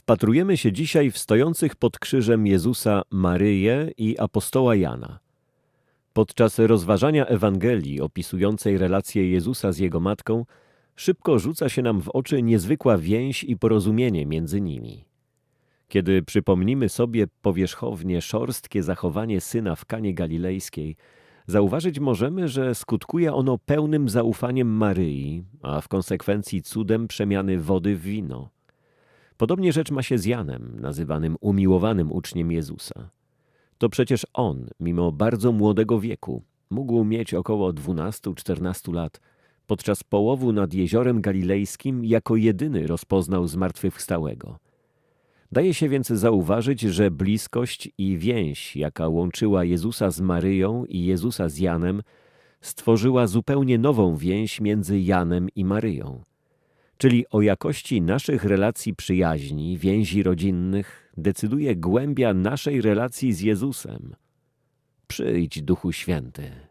Wpatrujemy się dzisiaj w stojących pod krzyżem Jezusa Maryję i apostoła Jana. Podczas rozważania Ewangelii opisującej relację Jezusa z jego matką, szybko rzuca się nam w oczy niezwykła więź i porozumienie między nimi. Kiedy przypomnimy sobie powierzchownie szorstkie zachowanie syna w Kanie Galilejskiej, zauważyć możemy, że skutkuje ono pełnym zaufaniem Maryi, a w konsekwencji cudem przemiany wody w wino. Podobnie rzecz ma się z Janem, nazywanym umiłowanym uczniem Jezusa. To przecież on, mimo bardzo młodego wieku, mógł mieć około 12-14 lat, podczas połowu nad jeziorem galilejskim jako jedyny rozpoznał zmartwychwstałego. Daje się więc zauważyć, że bliskość i więź, jaka łączyła Jezusa z Maryją i Jezusa z Janem, stworzyła zupełnie nową więź między Janem i Maryją. Czyli o jakości naszych relacji przyjaźni, więzi rodzinnych decyduje głębia naszej relacji z Jezusem. Przyjdź, Duchu Święty.